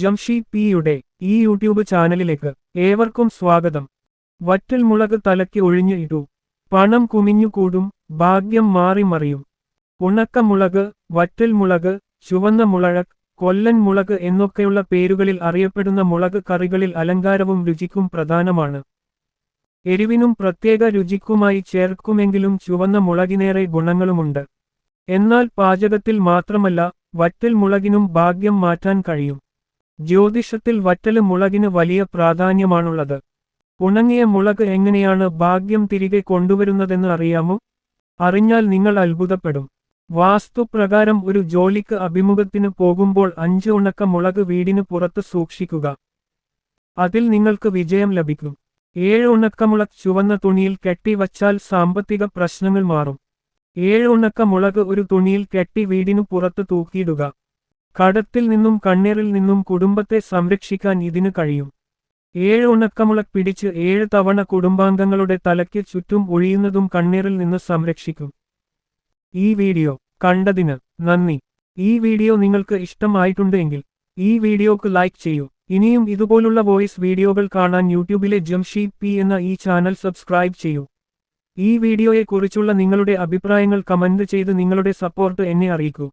ജംഷി പിയുടെ ഈ യൂട്യൂബ് ചാനലിലേക്ക് ഏവർക്കും സ്വാഗതം. വറ്റൽ മുളക് തലയ്ക്ക് ഒഴിഞ്ഞു ഇടൂ. പണം കുമിഞ്ഞുകൂടും ഭാഗ്യം മാറി മറിയും. ഉണക്ക മുളക് വറ്റൽ മുളക് ചുവന്ന മുളക് കൊല്ലൻ മുളക് എന്നൊക്കെയുള്ള പേരുകളിൽ അറിയപ്പെടുന്ന മുളക് കറികളിൽ അലങ്കാരവും രുചിക്കും പ്രധാനമാണ്. എരിവിനും പ്രത്യേക രുചിക്കുമായി ചേർക്കുമെങ്കിലും ചുവന്ന മുളകിനേറെ ഗുണങ്ങളുമുണ്ട്. എന്നാൽ പാചകത്തിൽ മാത്രമല്ല വറ്റൽ മുളകിനും ഭാഗ്യം മാറ്റാൻ കഴിയും. ജ്യോതിഷത്തിൽ വറ്റൽ മുളകിന് വലിയ പ്രാധാന്യമാണുള്ളത്. ഉണങ്ങിയ മുളക് എങ്ങനെയാണ് ഭാഗ്യം തിരികെ കൊണ്ടുവരുന്നതെന്ന് അറിയാമോ? അറിഞ്ഞാൽ നിങ്ങൾ അത്ഭുതപ്പെടും. വാസ്തുപ്രകാരം ഒരു ജോലിക്ക് അഭിമുഖത്തിന് പോകുമ്പോൾ അഞ്ച് ഉണക്ക മുളക് വീടിന് പുറത്ത് സൂക്ഷിക്കുക. അതിൽ നിങ്ങൾക്ക് വിജയം ലഭിക്കും. ഏഴ് ഉണക്കമുളക് ചുവന്ന തുണിയിൽ കെട്ടിവച്ചാൽ സാമ്പത്തിക പ്രശ്നങ്ങൾ മാറും. ഏഴ് ഉണക്ക മുളക് ഒരു തുണിയിൽ കെട്ടി വീടിനു പുറത്ത് തൂക്കിയിടുക. കടത്തിൽ നിന്നും കണ്ണീറിൽ നിന്നും കുടുംബത്തെ സംരക്ഷിക്കാൻ ഇതിനു കഴിയും. ഏഴ് ഉണക്കമുളക് പിടിച്ച് ഏഴ് തവണ കുടുംബാംഗങ്ങളുടെ തലയ്ക്ക് ചുറ്റും ഒഴിയുന്നതും കണ്ണീറിൽ നിന്ന് സംരക്ഷിക്കും. ഈ വീഡിയോ കണ്ടതിന് നന്ദി. ഈ വീഡിയോ നിങ്ങൾക്ക് ഇഷ്ടമായിട്ടുണ്ടെങ്കിൽ ഈ വീഡിയോക്ക് ലൈക്ക് ചെയ്യൂ. ഇനിയും ഇതുപോലുള്ള വോയിസ് വീഡിയോകൾ കാണാൻ യൂട്യൂബിലെ ജംഷി പി എന്ന ഈ ചാനൽ സബ്സ്ക്രൈബ് ചെയ്യൂ. ഈ വീഡിയോയെക്കുറിച്ചുള്ള നിങ്ങളുടെ അഭിപ്രായങ്ങൾ കമന്റ് ചെയ്ത് നിങ്ങളുടെ സപ്പോർട്ട് എന്നെ അറിയിക്കൂ.